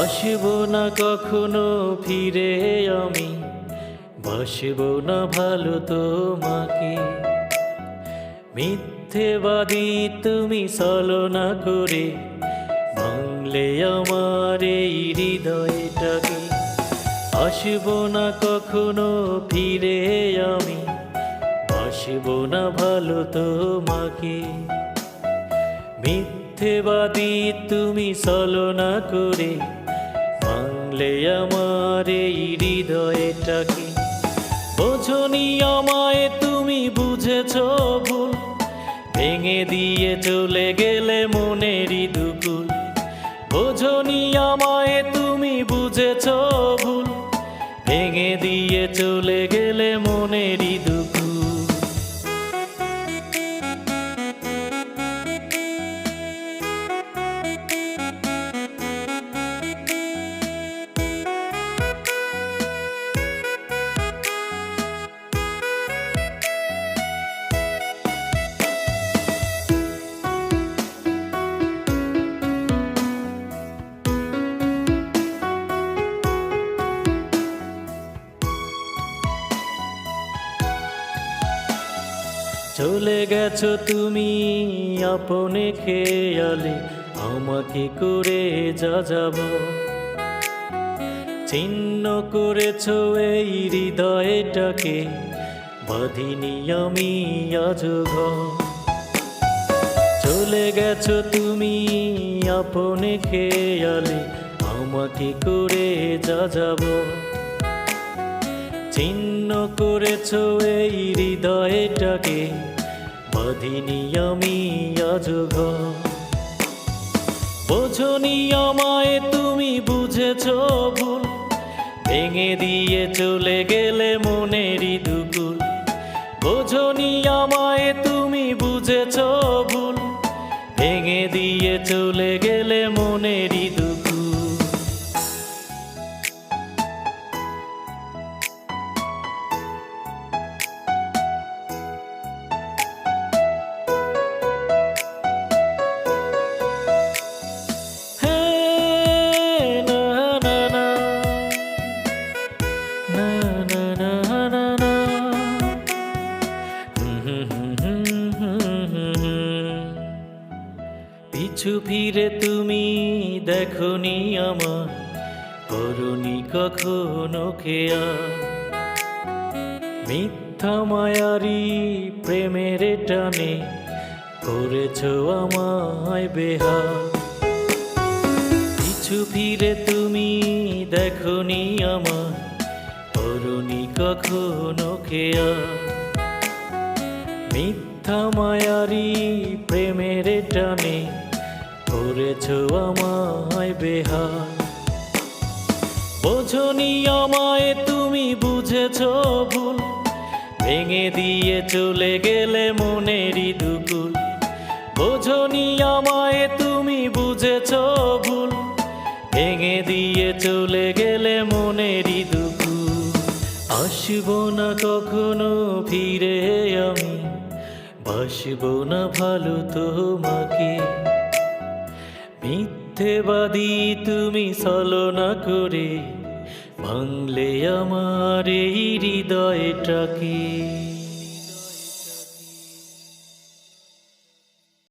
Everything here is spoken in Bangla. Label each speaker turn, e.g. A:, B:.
A: আসব না কখনো ফিরে আমি, বাসব না ভালো তোমাকে। মিথ্যেবাদী তুমি ছলনা করে, ভাঙলে আমার এই হৃদয়টাকে। আসব না কখনো ফিরে আমি, বাসব না ভালো তোমাকে। মিথ্যেবাদী তুমি ছলনা করে ভাঙলে আমার এই হৃদয়টাকে। বোঝনি আমায়, তুমি বুঝেছ ভুল। ভেঙে দিয়ে চলে গেলে মনেরই দুকুল। বোঝনি আমায়, তুমি বুঝেছ ভুল। ভেঙে দিয়ে চলে গেলে মনেরই দুকুল। চলে গেছো তুমি আপনে খেয়ালে, আমাকে করে যা যাব চিহ্ন করেছ এই হৃদয়টাকে, বাঁধিনি আমি আজ। চলে গেছো তুমি আপনে খেয়ালে, আমাকে করে যা যাব চিহ্ন করেছ এই হৃদয়টাকে বাঁধিনি আমি আমায় তুমি বুঝেছ ভুল। ভেঙে দিয়ে চলে গেলে মনেরই দুকুল। বোঝনি তুমি বুঝেছ ভুল। ভেঙে দিয়ে চলে গেলে মনেরই দুকুল। পিছু ফিরে তুমি দেখনি আমার করুনি কখনো খেয়া মিথ্যা মায়ারি প্রেমের টানে করেছ আমায় বেহা পিছু ফিরে তুমি দেখনি আমার করুনি কখনো খেয়া মিথ্যা মায়ারি প্রেমের টানে করেছ আমায় বেহা বোঝনি আমায়, তুমি বুঝেছ ভুল। ভেঙে দিয়ে চলে গেলে মনেরই দুকুল। বোঝনি আমায়, তুমি বুঝেছ ভুল। ভেঙে দিয়ে চলে গেলে মনেরই দুকুল। আসব না কখনো ফিরে আমি বাসব না ভালো তোমাকে। মিথ্যেবাদী তুমি ছলনা করে ভাঙলে আমার এই হৃদয়টাকে।